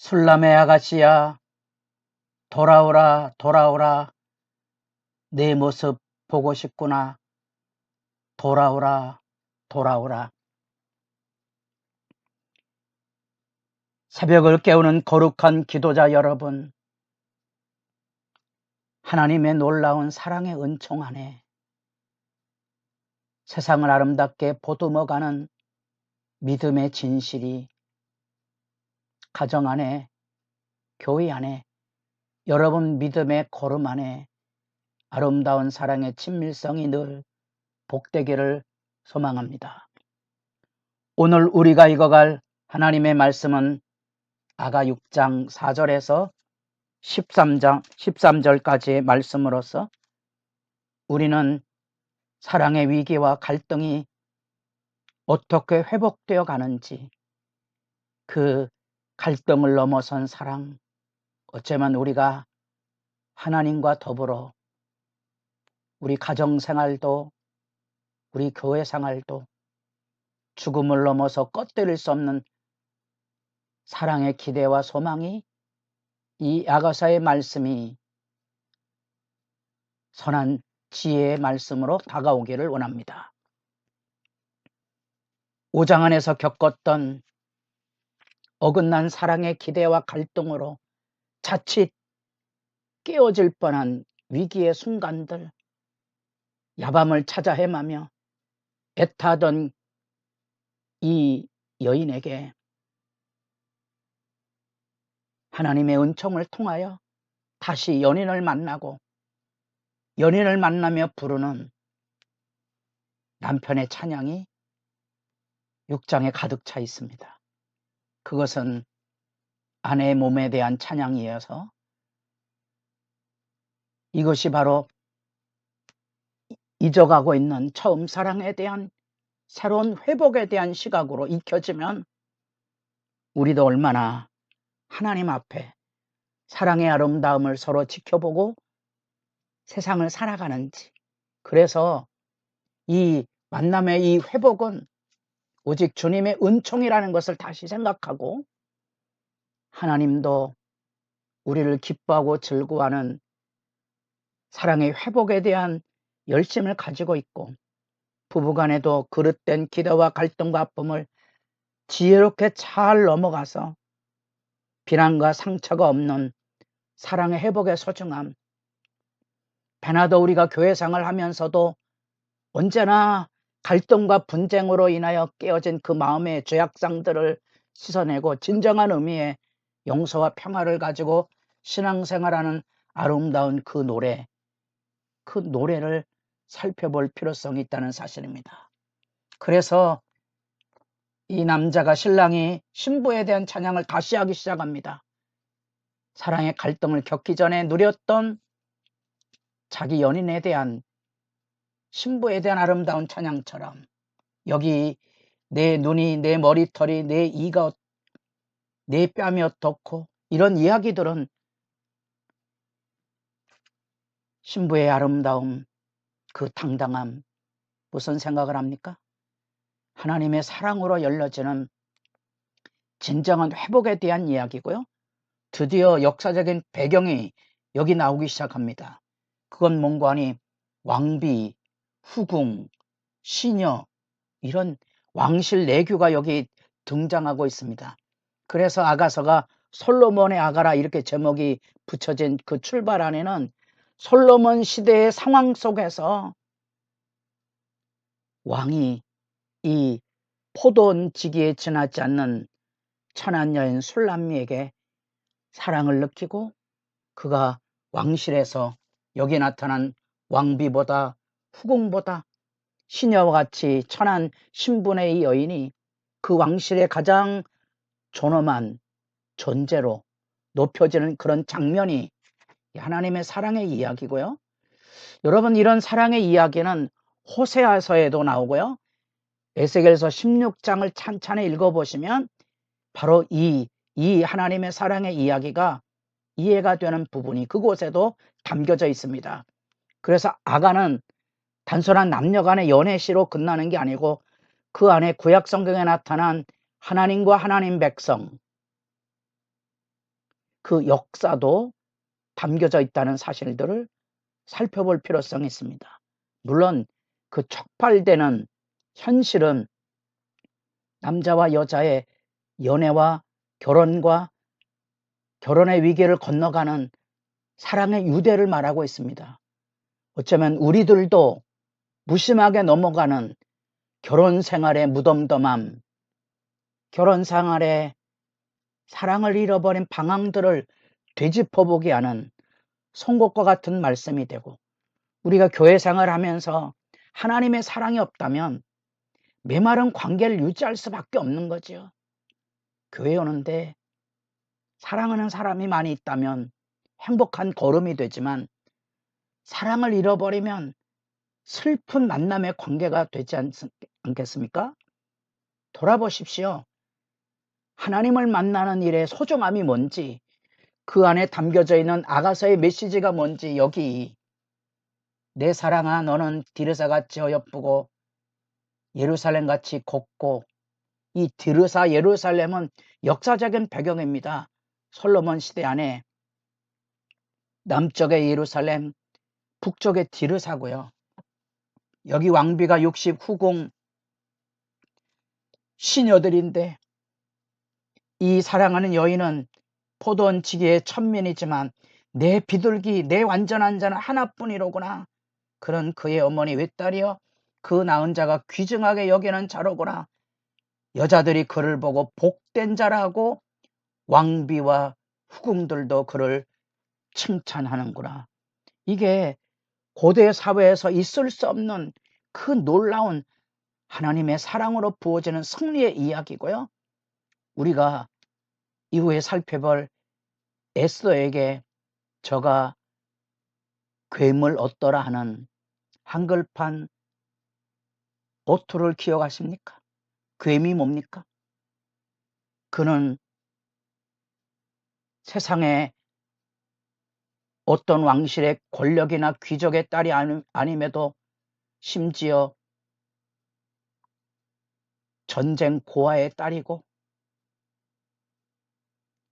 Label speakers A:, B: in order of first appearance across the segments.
A: 술람의 아가씨야, 돌아오라, 돌아오라. 내 모습 보고 싶구나. 돌아오라, 돌아오라. 새벽을 깨우는 거룩한 기도자 여러분. 하나님의 놀라운 사랑의 은총 안에 세상을 아름답게 보듬어가는 믿음의 진실이 가정 안에, 교회 안에, 여러분 믿음의 걸음 안에 아름다운 사랑의 친밀성이 늘 복되기를 소망합니다. 오늘 우리가 읽어갈 하나님의 말씀은 아가 6장 4절에서 13장 13절까지의 말씀으로서 우리는 사랑의 위기와 갈등이 어떻게 회복되어 가는지 그 갈등을 넘어선 사랑 어쩌면 우리가 하나님과 더불어 우리 가정 생활도 우리 교회 생활도 죽음을 넘어서 껐때릴 수 없는 사랑의 기대와 소망이 이 야가사의 말씀이 선한 지혜의 말씀으로 다가오기를 원합니다. 5장 안에서 겪었던 어긋난 사랑의 기대와 갈등으로 자칫 깨어질 뻔한 위기의 순간들, 야밤을 찾아 헤매며 애타던 이 여인에게 하나님의 은총을 통하여 다시 연인을 만나고 연인을 만나며 부르는 남편의 찬양이 6장에 가득 차 있습니다. 그것은 아내의 몸에 대한 찬양이어서 이것이 바로 잊어가고 있는 처음 사랑에 대한 새로운 회복에 대한 시각으로 익혀지면 우리도 얼마나 하나님 앞에 사랑의 아름다움을 서로 지켜보고 세상을 살아가는지. 그래서 이 만남의 이 회복은 오직 주님의 은총이라는 것을 다시 생각하고 하나님도 우리를 기뻐하고 즐거워하는 사랑의 회복에 대한 열심을 가지고 있고 부부간에도 그릇된 기대와 갈등과 아픔을 지혜롭게 잘 넘어가서 비난과 상처가 없는 사랑의 회복의 소중함. 배나도 우리가 교회생활 하면서도 언제나 갈등과 분쟁으로 인하여 깨어진 그 마음의 죄악상들을 씻어내고 진정한 의미의 용서와 평화를 가지고 신앙생활하는 아름다운 그 노래, 그 노래를 살펴볼 필요성이 있다는 사실입니다. 그래서 이 남자가 신랑이 신부에 대한 찬양을 다시 하기 시작합니다. 사랑의 갈등을 겪기 전에 누렸던 자기 연인에 대한 신부에 대한 아름다운 찬양처럼 여기 내 눈이 내 머리털이 내 이가 내 뺨이 어떻고 이런 이야기들은 신부의 아름다움 그 당당함 무슨 생각을 합니까? 하나님의 사랑으로 열려지는 진정한 회복에 대한 이야기고요. 드디어 역사적인 배경이 여기 나오기 시작합니다. 그건 뭔가 하니 왕비, 후궁, 시녀 이런 왕실 내규가 여기 등장하고 있습니다. 그래서 아가서가 솔로몬의 아가라 이렇게 제목이 붙여진 그 출발 안에는 솔로몬 시대의 상황 속에서 왕이 이 포도원지기에 지나지 않는 천한 여인 술람미에게 사랑을 느끼고 그가 왕실에서 여기 나타난 왕비보다 후궁보다 시녀와 같이 천한 신분의 이 여인이 그 왕실의 가장 존엄한 존재로 높여지는 그런 장면이 하나님의 사랑의 이야기고요. 여러분 이런 사랑의 이야기는 호세아서에도 나오고요. 에스겔서 16장을 찬찬히 읽어보시면 바로 이, 이 하나님의 사랑의 이야기가 이해가 되는 부분이 그곳에도 담겨져 있습니다. 그래서 아가는 단순한 남녀 간의 연애시로 끝나는 게 아니고 그 안에 구약 성경에 나타난 하나님과 하나님 백성 그 역사도 담겨져 있다는 사실들을 살펴볼 필요성이 있습니다. 물론 그 촉발되는 현실은 남자와 여자의 연애와 결혼과 결혼의 위기를 건너가는 사랑의 유대를 말하고 있습니다. 어쩌면 우리들도 무심하게 넘어가는 결혼 생활의 무덤덤함, 결혼 생활의 사랑을 잃어버린 방황들을 되짚어보게 하는 송곳과 같은 말씀이 되고 우리가 교회 생활을 하면서 하나님의 사랑이 없다면 메마른 관계를 유지할 수밖에 없는 거지요. 교회 오는데 사랑하는 사람이 많이 있다면 행복한 걸음이 되지만 사랑을 잃어버리면 슬픈 만남의 관계가 되지 않, 않겠습니까? 돌아보십시오. 하나님을 만나는 일의 소중함이 뭔지 그 안에 담겨져 있는 아가서의 메시지가 뭔지 여기 내 사랑아 너는 디르사같이 어여쁘고 예루살렘같이 곱고 이 디르사 예루살렘은 역사적인 배경입니다. 솔로몬 시대 안에 남쪽의 예루살렘, 북쪽의 디르사고요. 여기 왕비가 60 후궁 시녀들인데 이 사랑하는 여인은 포도원치기의 천민이지만 내 비둘기, 내 완전한 자는 하나뿐이로구나. 그런 그의 어머니 외딸이여 그 낳은 자가 귀중하게 여기는 자로구나. 여자들이 그를 보고 복된 자라고 왕비와 후궁들도 그를 칭찬하는구나. 이게 고대 사회에서 있을 수 없는 그 놀라운 하나님의 사랑으로 부어지는 승리의 이야기고요. 우리가 이후에 살펴볼 에스더에게 저가 괴물 얻더라 하는 한글판 오토를 기억하십니까? 괴미 뭡니까? 그는 세상에 어떤 왕실의 권력이나 귀족의 딸이 아님에도 심지어 전쟁 고아의 딸이고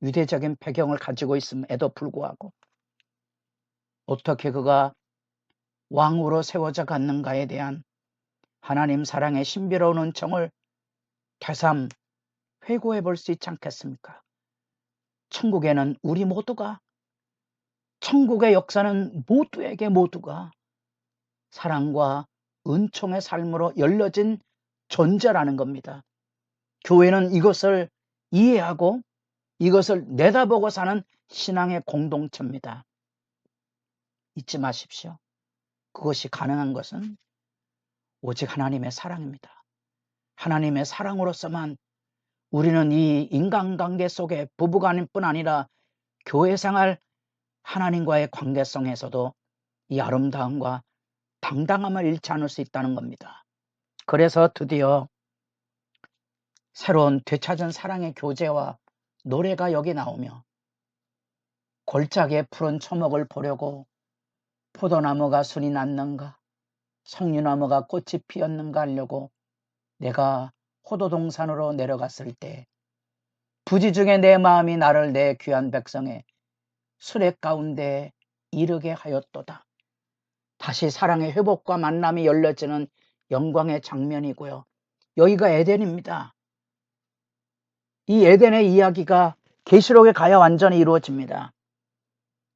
A: 유대적인 배경을 가지고 있음에도 불구하고 어떻게 그가 왕으로 세워져 갔는가에 대한 하나님 사랑의 신비로운 은총을 되삼 회고해 볼 수 있지 않겠습니까? 천국에는 우리 모두가 천국의 역사는 모두에게 모두가 사랑과 은총의 삶으로 열려진 존재라는 겁니다. 교회는 이것을 이해하고 이것을 내다보고 사는 신앙의 공동체입니다. 잊지 마십시오. 그것이 가능한 것은 오직 하나님의 사랑입니다. 하나님의 사랑으로서만 우리는 이 인간관계 속에 부부간뿐 아니라 교회 생활 하나님과의 관계성에서도 이 아름다움과 당당함을 잃지 않을 수 있다는 겁니다. 그래서 드디어 새로운 되찾은 사랑의 교제와 노래가 여기 나오며 골짜기에 푸른 초목을 보려고 포도나무가 순이 났는가 석류나무가 꽃이 피었는가 하려고 내가 호도동산으로 내려갔을 때 부지 중에 내 마음이 나를 내 귀한 백성의 수레 가운데 이르게 하였도다. 다시 사랑의 회복과 만남이 열려지는 영광의 장면이고요. 여기가 에덴입니다. 이 에덴의 이야기가 계시록에 가야 완전히 이루어집니다.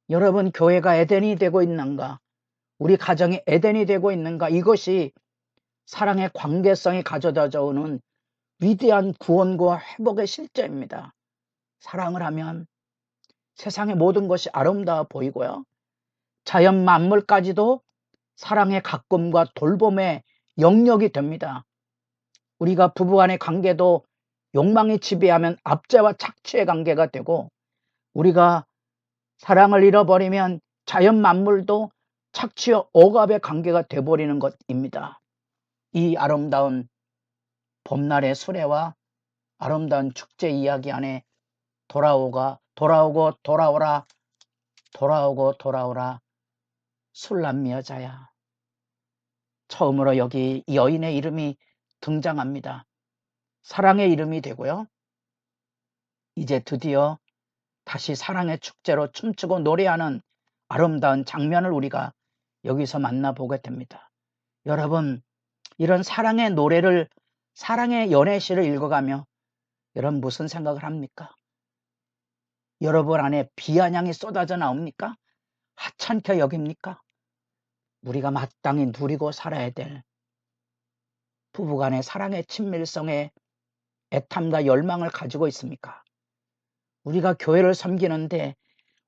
A: 여러분 교회가 에덴이 되고 있는가? 우리 가정이 에덴이 되고 있는가? 이것이 사랑의 관계성이 가져다 오는 위대한 구원과 회복의 실제입니다. 사랑을 하면 세상의 모든 것이 아름다워 보이고요. 자연 만물까지도 사랑의 가끔과 돌봄의 영역이 됩니다. 우리가 부부간의 관계도 욕망이 지배하면 압제와 착취의 관계가 되고 우리가 사랑을 잃어버리면 자연 만물도 착취와 억압의 관계가 되어버리는 것입니다. 이 아름다운 봄날의 수레와 아름다운 축제 이야기 안에 돌아오가 돌아오고 돌아오라 돌아오고 돌아오라 술람미 여자야. 처음으로 여기 여인의 이름이 등장합니다. 사랑의 이름이 되고요. 이제 드디어 다시 사랑의 축제로 춤추고 노래하는 아름다운 장면을 우리가 여기서 만나보게 됩니다. 여러분, 이런 사랑의 노래를, 사랑의 연애시를 읽어가며 여러분 무슨 생각을 합니까? 여러분 안에 비아냥이 쏟아져 나옵니까? 하찮게 여깁니까? 우리가 마땅히 누리고 살아야 될 부부간의 사랑의 친밀성에 애탐과 열망을 가지고 있습니까? 우리가 교회를 섬기는데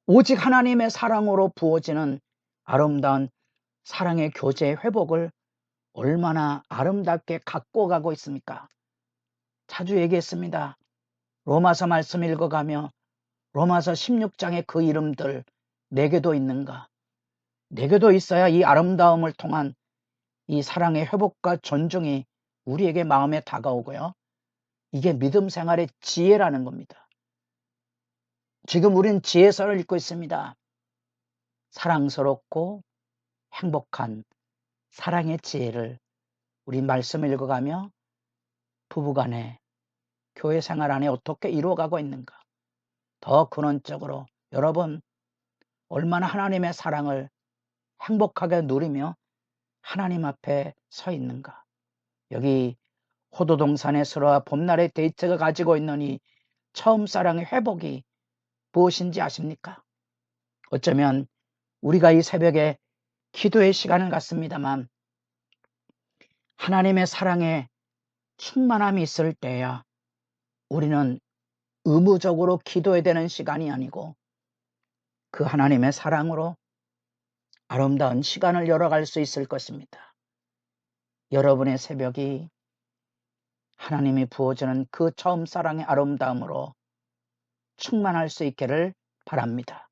A: 오직 하나님의 사랑으로 부어지는 아름다운 사랑의 교제의 회복을 얼마나 아름답게 갖고 가고 있습니까? 자주 얘기했습니다. 로마서 말씀 읽어가며 로마서 16장의 그 이름들 내게도 있는가? 내게도 있어야 이 아름다움을 통한 이 사랑의 회복과 존중이 우리에게 마음에 다가오고요. 이게 믿음 생활의 지혜라는 겁니다. 지금 우린 지혜서를 읽고 있습니다. 사랑스럽고 행복한 사랑의 지혜를 우리 말씀을 읽어가며 부부간에 교회 생활 안에 어떻게 이루어가고 있는가. 더 근원적으로 여러분 얼마나 하나님의 사랑을 행복하게 누리며 하나님 앞에 서 있는가. 여기 호도동산의 서로와 봄날의 데이트가 가지고 있는 이 처음 사랑의 회복이 무엇인지 아십니까? 어쩌면 우리가 이 새벽에 기도의 시간을 갖습니다만 하나님의 사랑에 충만함이 있을 때야 우리는 의무적으로 기도해야 되는 시간이 아니고 그 하나님의 사랑으로 아름다운 시간을 열어갈 수 있을 것입니다. 여러분의 새벽이 하나님이 부어주는 그 처음 사랑의 아름다움으로 충만할 수 있기를 바랍니다.